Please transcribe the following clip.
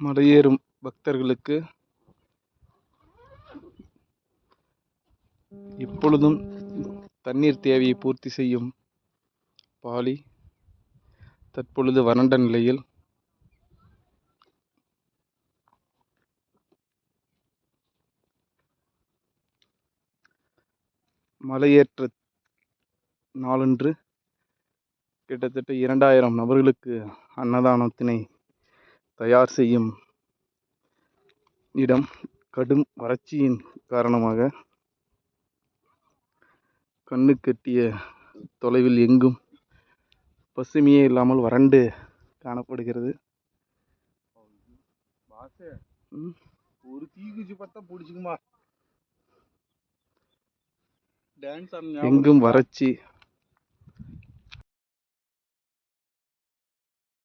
மலையேறும் பக்தர்களுக்கு எப்பொழுதும் தண்ணீர் தேவையை பூர்த்தி செய்யும் பாலி தற்பொழுது வறண்ட நிலையில் மலையேற்ற நாளன்று கிட்டத்தட்ட இரண்டாயிரம் நபர்களுக்கு அன்னதானத்தினை தயார் செய்யும் இடம் கடும் வறட்சியின் காரணமாக கண்ணுக்கெட்டிய தொலைவில் எங்கும் பசுமையே இல்லாமல் வறண்டு காணப்படுகிறது. ஒரு தீக்குச்சி பார்த்தா பிடிச்சிக்குமா? எங்கும் வறட்சி